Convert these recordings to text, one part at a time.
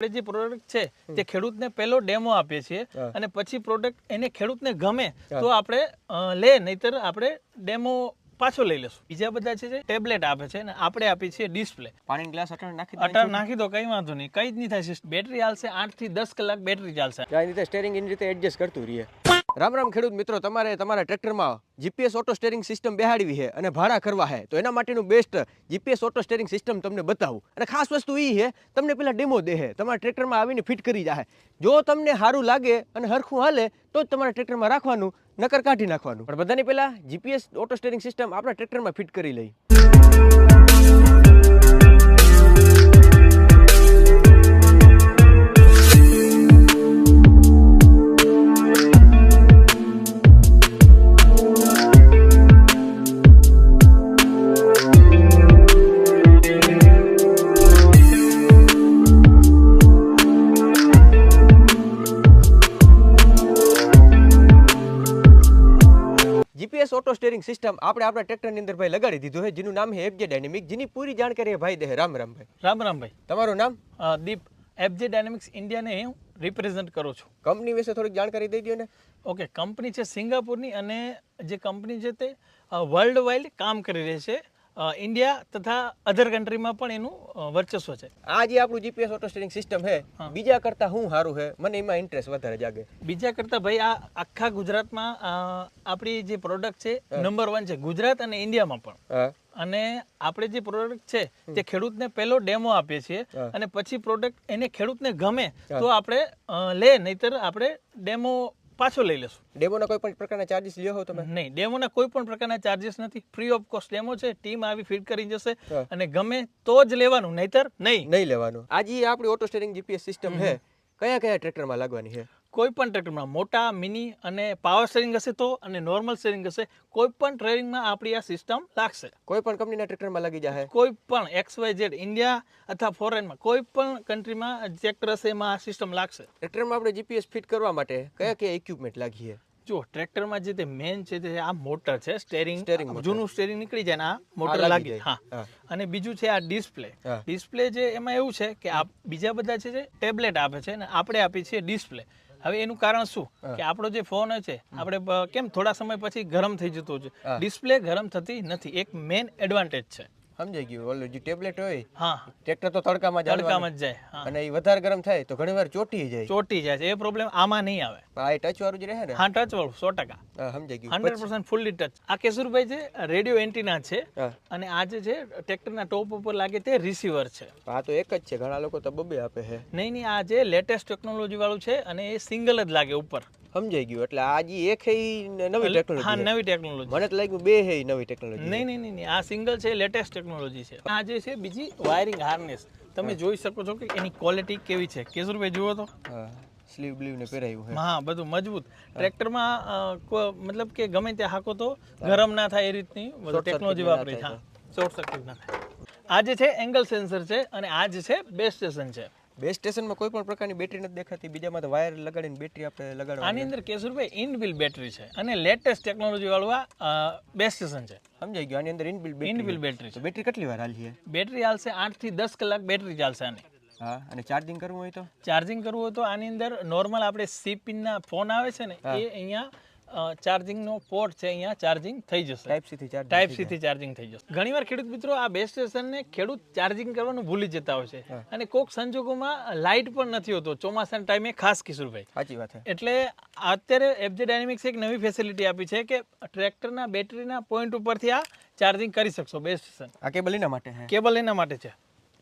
આપણે જે પ્રોડક્ટ છે તે ખેડૂતને પહેલો ડેમો આપીએ છીએ અને પછી પ્રોડક્ટ એને ખેડૂતને ગમે તો આપણે લે નહીતર આપણે ડેમો પાછો લઈ લેશું. બીજા બધા છે જે ટેબ્લેટ આપે છે અને આપણે આપીએ છીએ ડિસ્પ્લે પાણી ગ્લાસ અટર નાખી અટર નાખી દો કઈ વાંધો નહીં. કઈ જ નહીં થાય બેટરી ચાલશે આઠથી દસ કલાક બેટરી ચાલશે. સ્ટેરિંગ એની રીતે એડજસ્ટ કરતું રહીએ. રામ રામ ખેડૂત મિત્રો, તમારે તમારા ટ્રેક્ટરમાં જીપીએસ ઓટો સ્ટેરિંગ સિસ્ટમ બેહાડવી છે અને ભાડા કરવા છે. તો એના માટેનું best GPS auto steering system તમને બતાવું. અને ખાસ વસ્તુ એ છે, તમને પેલા ડેમો દે છે. તમારા ટ્રેક્ટરમાં આવીને ફિટ કરી જાય જો તમને સારું લાગે અને હરખું હાલે, તો જ તમારા ટ્રેક્ટરમાં રાખવાનું, નકર કાઢી નાખવાનું. પણ બધાની પહેલાં જીપીએસ ઓટો સ્ટેરિંગ સિસ્ટમ આપણા ટ્રેક્ટરમાં ફિટ કરી લઈ. સ્ટેરિંગ સિસ્ટમ આપણે આપણા ટ્રેક્ટરની અંદર ભાઈ લગાડી દીધું છે જેનું નામ છે એફજે ડાયનેમિક જેની પૂરી જાણકારી ભાઈ દે રામ રામ ભાઈ. રામ રામ ભાઈ. તમારું નામ? દીપ એફજે ડાયનેમિક્સ ઇન્ડિયાને હું રિપ્રેઝેન્ટ કરું છું. કંપની વિશે થોડીક જાણકારી દઈ દો ને ઓકે કંપની છે સિંગાપુરની અને જે કંપની છે તે વર્લ્ડ વાઇડ કામ કરી રહી છે. ઇન્ડિયા તથા અધર કન્ટ્રીમાં પણ એનું વર્ચસ્વ છે. આ જે આપણું જીપીએસ ઓટો સ્ટેરિંગ સિસ્ટમ છે બીજા કરતા હું સારું છે? મને એમાં ઇન્ટરેસ્ટ વધારે જાગે. બીજા કરતાં ભાઈ આ આખા ગુજરાતમાં આપણી જે પ્રોડક્ટ છે નંબર વન છે ગુજરાત અને ઇન્ડિયામાં પણ. અને આપણે જે પ્રોડક્ટ છે તે ખેડૂતને પહેલો ડેમો આપીએ છીએ અને પછી પ્રોડક્ટ એને ખેડૂતને ગમે તો આપણે લે નહીતર આપણે ડેમો પાછો લઈ લેશું. ડેમોના કોઈ પણ પ્રકારના ચાર્જીસ લ્યો હો તમે? નહીં ડેમોના કોઈ પણ પ્રકારના ચાર્જિસ નથી. ફ્રી ઓફ કોસ્ટ ડેમો છે ટીમ આવી ફિટ કરી જશે અને ગમે તો જ લેવાનું નહીતર નહીં. નહીં લેવાનું. આજે આપણી ઓટો સ્ટેરિંગ જીપીએસ સિસ્ટમ છે કયા કયા ટ્રેક્ટરમાં લાગવાની છે કોઈ પણ ટ્રેક્ટરમાં મોટા મિની અને પાવર સ્ટેરિંગ હશે તો અને નોર્મલ સ્ટેરિંગ હશે કોઈ પણ ટ્રેનિંગમાં આપણી આ સિસ્ટમ લાગશે. કોઈ પણ કંપનીના ટ્રેક્ટરમાં લાગી જાય. કોઈ પણ એક્સ વાય ઝેડ ઇન્ડિયા અથવા ફોરેનમાં કોઈ પણ કન્ટ્રીમાં ટ્રેક્ટર હશે એમાં આ સિસ્ટમ લાગશે. ટ્રેક્ટરમાં આપણે જીપીએસ ફિટ કરવા માટે કયા કયા ઇક્વિપમેન્ટ લાગીએ? જો ટ્રેક્ટરમાં જે તે મેન છે તે આ મોટર છે સ્ટેરિંગ જૂનું સ્ટેરિંગ નીકળી જાય ને આ મોટર લાગી હા. અને બીજું છે આ ડિસ્પ્લે ડિસ્પ્લે જે એમાં એવું છે કે આ બીજા બધા છે જે ટેબ્લેટ આપે છે ને આપણે આપીએ છીએ ડિસ્પ્લે હવે એનું કારણ શું? કે આપણો જે ફોન છે આપણે કેમ થોડા સમય પછી ગરમ થઈ જતો છે. ડિસ્પ્લે ગરમ થતી નથી. એક મેન એડવાન્ટેજ છે. સમજાઈ ગયું. ઓલું જે ટેબ્લેટ હોય હા. ટ્રેક્ટર તો તડકામાં જ તડકામાં જ જાય અને એ વધારે ગરમ થાય તો ઘણી વાર ચોટી જાય. ચોટી જાય છે. એ પ્રોબ્લેમ આમાં નહીં આવે. આ ટચ વાળું જ રહે ને? હા ટચ વાળું સો ટકા. સમજાઈ ગયું. હંડ્રેડ પર્સન્ટ ફૂલ્લી ટચ આ કેશુરભાઈ છે રેડિયો એન્ટીના છે અને આ જે છે ટ્રેક્ટરના ટોપ ઉપર લાગે તે રિસીવર છે. આ તો એક જ છે. ઘણા લોકો તો બબે આપે છે. નહીં નહીં આ જે લેટેસ્ટ ટેકનોલોજી વાળું છે અને એ સિંગલ જ લાગે ઉપર. સમજાઈ ગયું. એટલે આજે એક હે નવી નવી હા નવી ટેકનોલોજી મને તો લાગ્યું બે હે નવી ટેકનોલોજી નહીં નહીં નહીં આ સિંગલ છે લેટેસ્ટ ટેકનોલોજી છે. આ જે છે બીજી વાયરિંગ હાર્નેસ તમે જોઈ શકો છો કે એની ક્વોલિટી કેવી છે. કેશુરભાઈ જુઓ તો. સ્લીવ બ્લીવ ને પહેરાયું છે હા બધું મજબૂત. ટ્રેક્ટરમાં મતલબ કે ગમે ત્યાં હાકો તો ગરમ ના થાય એ રીતની બધું ટેકનોલોજી વાપરી. હા. શોર્ટ સર્કિટ ના થાય. આ જે છે એંગલ સેન્સર છે અને આ જે છે બેઝ સ્ટેશન છે. બે સ્ટેશનમાં કોઈ પણ પ્રકારની બેટરી નથી દેખાતી બીજામાં તો વાયર લગાડીને બેટરી આપણે લગાડવા આની અંદર કેશુરભાઈ ઇનબિલ બેટરી છે અને લેટેસ્ટ ટેકનોલોજી વાળું આ બે સ્ટેશન છે. સમજાઈ ગયું આની અંદર ઇનબિલ ઇનબિલ બેટરી છે. બેટરી કેટલી વાર હાલી બેટરી ચાલશે આઠથી દસ કલાક બેટરી ચાલશે આની. હા અને ચાર્જિંગ કરવું હોય તો? ચાર્જિંગ કરવું હોય તો આની અંદર નોર્મલ આપણે સી પિનના ફોન આવે છે ને એ અહીંયા ચાર્જિંગનો પોર્ટ છે અહીંયા ચાર્જિંગ થઈ જશે. ટાઈપ સી થી ચાર્જ ટાઈપ સી થી ચાર્જિંગ થઈ જશે. ઘણીવાર ખેડૂત મિત્રો આ બેઝ સ્ટેશનને ખેડૂત ચાર્જિંગ કરવાનું ભૂલી જતા હોય છે. અને કોક સંજોગોમાં લાઇટ પણ નથી હોતો. ચોમાસાના ટાઈમે ખાસ કિશોરભાઈ સાચી વાત છે. એટલે અત્યારે એફજે ડાયનેમિક્સ એક નવી ફેસિલિટી આપી છે કે ટ્રેક્ટરના બેટરીના પોઈન્ટ ઉપરથી આ ચાર્જિંગ કરી શકશો બેઝ સ્ટેશન આ કેબલ એના માટે છે? કેબલ એના માટે છે.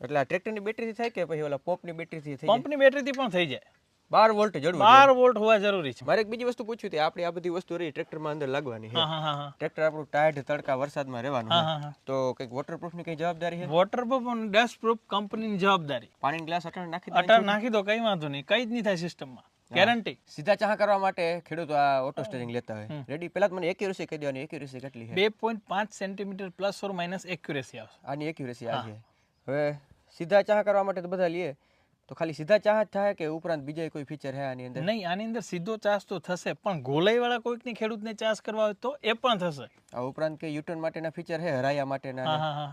એટલે આ ટ્રેક્ટરની બેટરીથી થાય કે પછી ઓલા પોપની બેટરીથી થઈ પંપની બેટરીથી પણ થઈ જાય. બાર વોલ્ટ જરૂર બાર વોલ્ટ હોવા જરૂરી છે. મારે એક બીજી વસ્તુ પૂછ્યું હતી. આપણી આ બધી વસ્તુ રહી ટ્રેક્ટરમાં અંદર લાગવાની ટ્રેક્ટર આપણું ટાયર્ડ તડકા વરસાદમાં રહેવાનું તો કંઈક વોટરપ્રૂફની કઈ જવાબદારી છે? વોટરપ્રૂફ અને ડસ્ટ પ્રૂફ કંપનીની જવાબદારી. પાણીનો ગ્લાસ અટાણ નાખી દે નાખી દો કઈ વાંધો નહીં. કઈ જ નહીં થાય સિસ્ટમમાં ગેરંટી સીધા ચાહ કરવા માટે ખેડૂતો આ ઓટો સ્ટેરિંગ લેતા હોય. રેડી પહેલા મને એક્યુરેસી કહી દેવાની. એક્યુરેસી કેટલી છે? બે પોઈન્ટ પાંચ centimetre plus or minus accuracy આવશે. આની એક્યુરેસી આ છે હવે સીધા ચાહ કરવા માટે તો બધા લઈએ તો ખાલી સીધા જ થાય કે ઉપરાંત બીજા કોઈ ફીચર છે આની અંદર? નહીં આની અંદર સીધો ચાસ તો થશે પણ ગોલાઈ વાળા કોઈકની ખેડૂતને ચાસ કરવા હોય તો એ પણ થશે. આ ઉપરાંત કે યુટર્ન માટેના ફીચર છે હરાયા માટેના હા હા હા.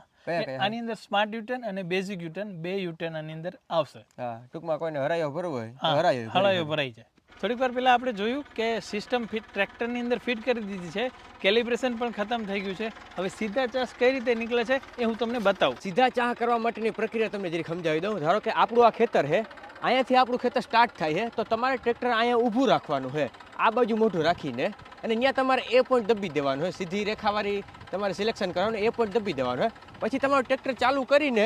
આની અંદર સ્માર્ટ યુટર્ન અને બેઝિક યુટર્ન બે યુટર્ન આની અંદર આવશે. હા ટૂંકમાં કોઈને હરાયો ભરવો હોય હરાયો હરાયો ભરાઈ જાય. થોડીક વાર પહેલાં આપણે જોયું કે સિસ્ટમ ફિટ ટ્રેક્ટરની અંદર ફિટ કરી દીધી છે. કેલિબ્રેશન પણ ખતમ થઈ ગયું છે. હવે સીધા ચાસ કઈ રીતે નીકળે છે એ હું તમને બતાવું. સીધા ચા કરવા માટેની પ્રક્રિયા તમને જરી સમજાવી દઉં. ધારો કે આપણું આ ખેતર છે, અહીંયાથી આપણું ખેતર સ્ટાર્ટ થાય છે, તો તમારે ટ્રેક્ટર અહીંયા ઊભું રાખવાનું છે. આ બાજુ મોઢું રાખીને અને ત્યાં તમારે એ પોઈન્ટ દબી દેવાનું હોય સીધી રેખાવાળી તમારે સિલેક્શન કરવાનું, એ પોઈન્ટ દબી દેવાનું હોય પછી તમારું ટ્રેક્ટર ચાલુ કરીને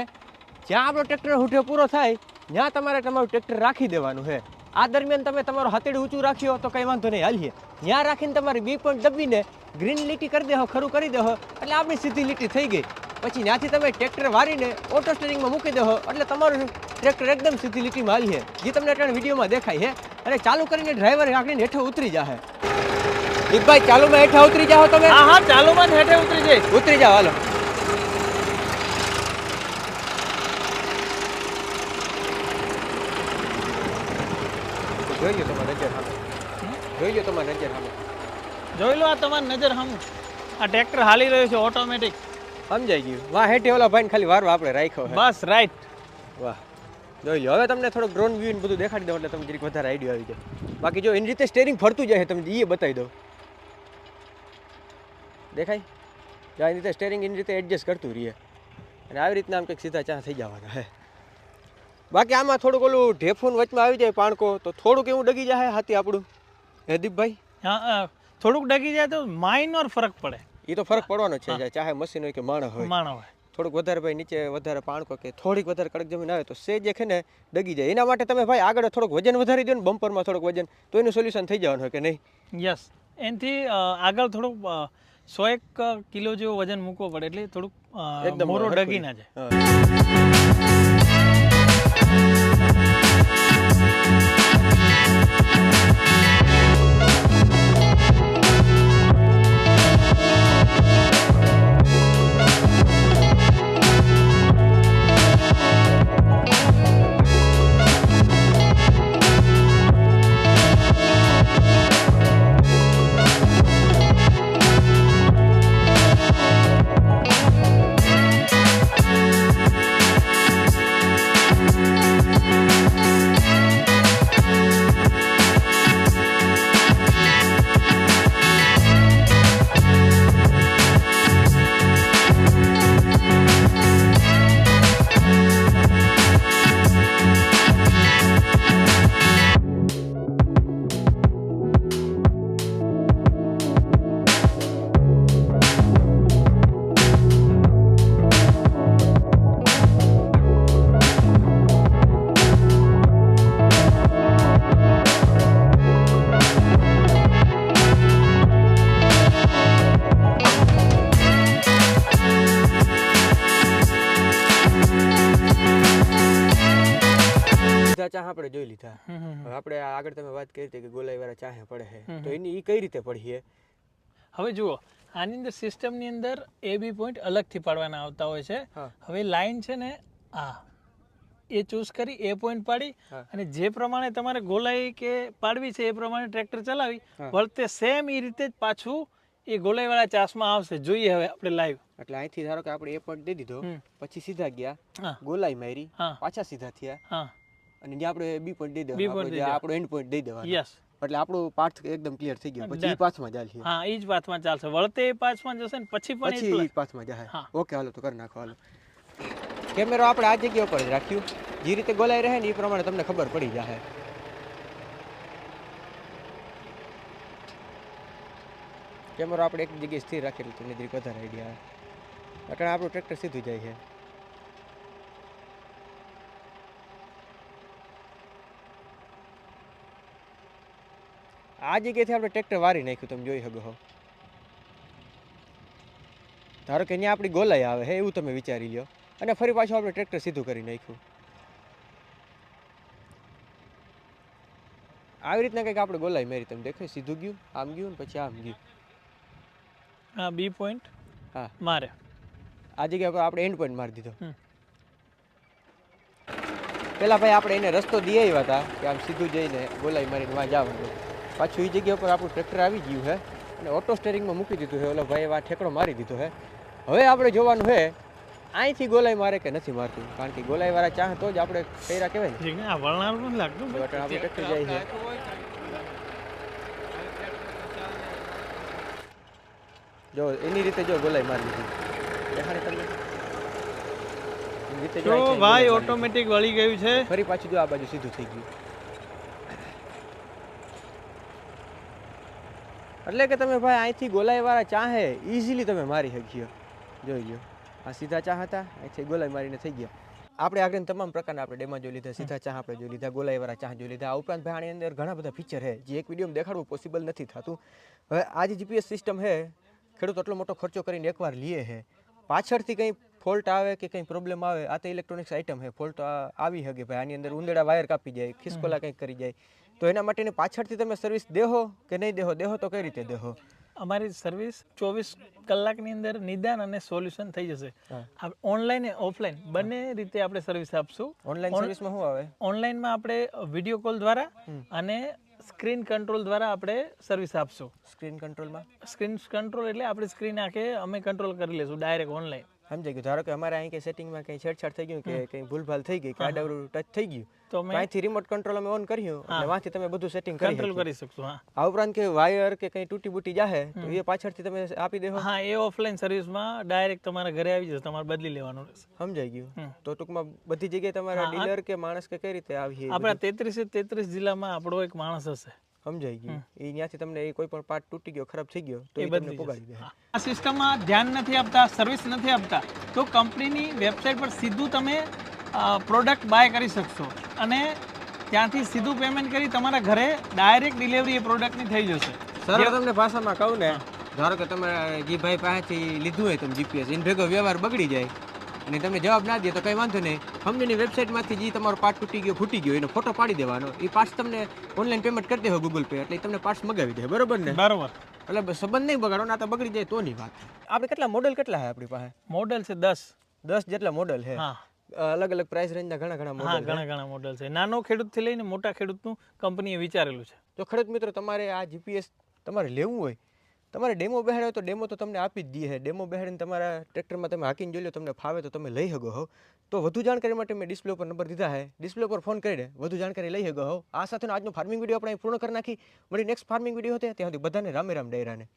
જ્યાં આપણો ટ્રેક્ટર હુઠે પૂરો થાય, ત્યાં તમારે તમારું ટ્રેક્ટર રાખી દેવાનું છે. આ દરમિયાન તમે તમારું હાથેડું ઊંચું રાખ્યો તો કંઈ વાંધો નહીં. હાલીએ. ત્યાં રાખીને તમારે બી પોઈન્ટ દબીને ગ્રીન લીટી કરી દેહો ખરું કરી દેહો એટલે આપણી સીધી લીટી થઈ ગઈ. પછી ત્યાંથી તમે ટ્રેક્ટર વારીને ઓટો સ્ટેરિંગમાં મૂકી દેહો એટલે તમારું ટ્રેક્ટર એકદમ સીધી લીટીમાં હાલીએ. જે તમને અત્યારે વિડીયોમાં દેખાય છે અને ચાલુ કરીને ડ્રાઈવર રાખીને હેઠે ઉતરી જાહે. દીપભાઈ ચાલુમાં હેઠા ઉતરી જાઓ તમે? હા હા ચાલુમાં હેઠે ઉતરી જાય ઉતરી જાઓ હાલો. જોઈ લો તમારી નજર સામે. જોઈ લો તમારી નજર સામે. જોઈ લો આ તમારી નજર સામે. આ ટ્રેક્ટર હાલી રહ્યું છે ઓટોમેટિક સમજાઈ ગયું. વાહ હેઠે ઓલા ભાઈને ખાલી વારવા આપણે રાખ્યો બસ રાઈટ વાહ. જોઈ લો હવે તમને થોડો ડ્રોન વ્યૂ બધું દેખાડી દઉં એટલે તમને જરીક વધારે આઈડિયા આવી જાય. બાકી જો એની રીતે સ્ટેરિંગ ફરતું જાય છે તમને એ બતાવી દઉં. દેખાય? જો એની રીતે સ્ટેરિંગ એની રીતે એડજસ્ટ કરતું રહીએ અને આવી રીતના આમ કંઈક સીધા ચા થઈ જવાના હે બાકી આમાં થોડુંક ઓલું ઢેફૂન વચમાં આવી જાય પાણકો તો થોડુંક એવું ડગી જાય હાથી આપણું. હે દીપભાઈ હા થોડુંક ડગી જાય તો માઇનોર ફરક પડે. એ તો ફરક પડવાનો છે ચાહે મશીન હોય કે માણસ હોય. માણો હોય. થોડુંક વધારે ભાઈ નીચે વધારે પાણકો કે થોડીક વધારે કડક જમીન આવે તો સેજ જે છે ને ડગી જાય. એના માટે તમે ભાઈ આગળ થોડુંક વજન વધારી દો ને બમ્પરમાં થોડુંક વજન તો એનું સોલ્યુશન થઈ જવાનું હોય કે નહીં? યસ. એનાથી આગળ થોડુંક સો એક કિલો જેવો વજન મૂકવો પડે એટલે થોડુંક એકદમ મોરો ડગી ના જાય. હવે આપણે આગળ તમે વાત કરી હતી કે ગોલાઈ વાળા ચાહે પડે છે તો એની એ કઈ રીતે પડી છે હવે જુઓ આની અંદર સિસ્ટમની અંદર એ બી પોઈન્ટ અલગથી પાડવાના આવતા હોય છે. હવે લાઈન છે ને આ. એ ચૂઝ કરી એ પોઈન્ટ પાડી અને જે પ્રમાણે તમારે ગોલાઈ કે પાડવી છે એ પ્રમાણે ટ્રેક્ટર ચલાવી. વળતે સેમ એ રીતે જ પાછું એ ગોલાઈવાળા ચાસમાં આવશે. જોઈએ હવે આપણે લાઈવ એટલે અહીંથી ધારો કે આપણે એ પોઈન્ટ દઈ દીધો પછી સીધા ગયા ગોલાઈ મારી પાછા સીધા થયા. અને જે આપણે બી પોઈન્ટ દઈ દેવાનો આપણે એન્ડ પોઈન્ટ દઈ દેવાનો. યસ એટલે આપણું પાથ એકદમ ક્લિયર થઈ ગયો. પછી પાથમાં જાય હા એ જ પાથમાં ચાલશે. વળતે પાથમાં જશે ને પછી પણ પછી. એ પાથમાં જાય. ઓકે હાલો તો કરી નાખો હાલો. કેમેરો આપણે આ જગ્યા ઉપર જ રાખ્યું. જે રીતે ગોલાઈ રહે ને એ પ્રમાણે તમને ખબર પડી જાય કેમેરો આપણે એક જગ્યાએ સ્થિર રાખેલું એટલે તમને જરીક વધારે આઈડિયા આવે આપણું ટ્રેક્ટર સીધું જાય છે. આ જગ્યાએથી આપણે ટ્રેક્ટર વારી નાખ્યું તમે જોઈ શકો ધારો કે અહીંયા આપણી ગોલાઈ આવે હે એવું તમે વિચારી લ્યો. અને ફરી પાછું આપણે ટ્રેક્ટર સીધું કરી નાખ્યું. આવી રીતના કંઈક આપણે ગોલાઈ મારી તમે દેખાય સીધું ગયું આમ ગયું ને પછી આમ ગયું. હા બી પોઈન્ટ હા. મારે. આ જગ્યા પર આપણે એન્ડ પોઈન્ટ મારી દીધો. પેલા ભાઈ આપણે એને રસ્તો દઈ આવ્યા હતા કે આમ સીધું જઈને ગોલાઈ મારીને વાં જવાનું. પાછું એ જગ્યા પર આપણું ટ્રેક્ટર આવી ગયું છે અને ઓટો સ્ટેરિંગમાં મૂકી દીધું છે ઓલો ભાઈ આ ઠેકડો મારી દીધો છે હવે આપણે જોવાનું છે અહીંથી ગોલાઈ મારે કે નથી મારતું? કારણ કે ગોલાઈ વાળા ચાહ તો જ આપણે ફેરા કહેવાય ને. આ વળનારું નથી લાગતું તો આપણે ટ્રેક્ટર જાય છે જો એની રીતે જો ગોલાઈ મારી દીધી. દેખાડે તમને? જો ભાઈ ઓટોમેટિક વળી ગયું છે. ફરી પાછું જો આ બાજુ સીધું થઈ ગયું. એટલે કે તમે ભાઈ અહીંથી ગોલાઈવાળા ચાહે ઇઝીલી તમે મારી શક્યો જોઈ લો આ સીધા ચા હતા અહીંથી ગોલાઈ મારીને થઈ ગયા. આપણે આગળ તમામ પ્રકારના આપણે ડેમાં જોઈ લીધા સીધા ચા આપણે જોઈ લીધા ગોલાઈવાળા ચા જોઈ લીધા. આ ઉપરાંત ભાઈ આની અંદર ઘણા બધા ફીચર છે. જે એક વિડીયોમાં દેખાડવું પોસિબલ નથી થતું. હવે આ જે જીપીએસ સિસ્ટમ છે ખેડૂત એટલો મોટો ખર્ચો કરીને એકવાર લે છે. પાછળથી કંઈ ફોલ્ટ આવે કે કંઈ પ્રોબ્લેમ આવે આ તો ઇલેક્ટ્રોનિક્સ આઇટમ છે. ફોલ્ટ આવી શકે ભાઈ. આની અંદર ઉંદેડા વાયર કાપી જાય ખિસકોલા કંઈક કરી જાય. તો એના માટેની પાછળથી તમે સર્વિસ દેહો કે નહીં દેહો? દેહો તો કઈ રીતે દેહો? અમારી સર્વિસ ચોવીસ કલાકની અંદર નિદાન અને સોલ્યુશન થઈ જશે. ઓનલાઈન અને ઓફલાઈન બંને રીતે આપણે સર્વિસ આપશું. ઓનલાઈન સર્વિસમાં શું આવે? ઓનલાઈનમાં આપણે વીડિયો કોલ દ્વારા અને સ્ક્રીન કંટ્રોલ દ્વારા આપણે સર્વિસ આપશું. સ્ક્રીન કંટ્રોલમાં સ્ક્રીન કંટ્રોલ એટલે આપણે સ્ક્રીન આખે અમે કંટ્રોલ કરી લેશું ડાયરેક્ટ ઓનલાઈન સમજાઈ ગયું. ધારો કે અમારે અહીં કંઈ સેટિંગમાં કંઈ છેડછાડ થઈ ગયું કે કંઈ ભૂલભાલ થઈ ગઈ કે આડાવડું ટચ થઈ ગયું તો મેં અહીંથી રિમોટ કંટ્રોલ અમે ઓન કર્યું અને વાંથી તમે બધું સેટિંગ કરી કંટ્રોલ કરી શકશો હા. આ ઉપરાંત કે વાયર કે કંઈ તૂટી બૂટી જાહે તો એ પાછળથી તમે આપી દેહો. હા એ ઓફલાઈન સર્વિસમાં ડાયરેક્ટ તમારા ઘરે આવી જશે તમારે બદલી લેવાનું રહેશે. સમજાઈ ગયું. તો ટૂંકમાં બધી જગ્યાએ તમારા ડીલર કે માણસ કે કઈ રીતે આવી આપણા તેત્રીસે તેત્રીસ જિલ્લામાં આપણો એક માણસ હશે. સમજાઈ ગયું. એ ત્યાંથી તમને એ કોઈ પણ પાર્ટ તૂટી ગયો ખરાબ થઈ ગયો તો એ તમને પોગાડી દે. આ સિસ્ટમમાં ધ્યાન નથી આપતા સર્વિસ નથી આપતા તો કંપનીની વેબસાઇટ પર સીધું તમે પ્રોડક્ટ બાય કરી શકશો. અને ત્યાંથી સીધું પેમેન્ટ કરી તમારા ઘરે ડાયરેક્ટ ડિલિવરી એ પ્રોડક્ટની થઈ જશે. સર તમને ભાષામાં કહું ને ધારો કે તમે જે ભાઈ પાસેથી લીધું હોય તમે જીપીએસ એને ભેગો વ્યવહાર બગડી જાય અને તમને જવાબ ના દે તો કંઈ વાંધો નહીં. કંપનીની વેબસાઇટમાંથી જે તમારો પાર્ટ તૂટી ગયો ફૂટી ગયો એનો ફોટો પાડી દેવાનો. એ પાર્ટ્સ તમને ઓનલાઈન પેમેન્ટ કરી દેવો ગૂગલ પે એટલે તમને પાર્ટ્સ મગાવી દે બરોબર ને? બરોબર. એટલે સંબંધ નહીં બગાડો ના તો બગડી જાય તોની વાત. આપણે કેટલા મોડલ કેટલા છે આપણી પાસે? મોડેલ છે દસ. દસ જેટલા મોડલ છે. હા. અલગ અલગ પ્રાઇસ રેન્જના ઘણા ઘણા મોડલ ઘણા ઘણા મોડેલ છે. નાનો ખેડૂતથી લઈને મોટા ખેડૂતનું કંપનીએ વિચારેલું છે. તો ખેડૂત મિત્રો તમારે આ જીપીએસ તમારે લેવું હોય તમારે ડેમો બેહાડ્યો તો ડેમો તો તમને આપી જ દઈએ. ડેમો બેહાડીને તમારા ટ્રેક્ટરમાં તમે હાકીને જોઈ લો તમને ફાવે તો તમે લઈ શકો હો. તો વધુ જાણકારી માટે મેં ડિસ્પ્લે પર નંબર દીધા છે. ડિસ્પ્લે પર ફોન કરીને વધુ જાણકારી લઈ શકો હો. આ સાથેનો આજનો ફાર્મિંગ વીડિયો આપણે પૂર્ણ કરી નાખી. મળી નેક્સ્ટ ફાર્મિંગ વીડિયો હતો ત્યાં સુધી બધાને રામે રામ ડાયરાને.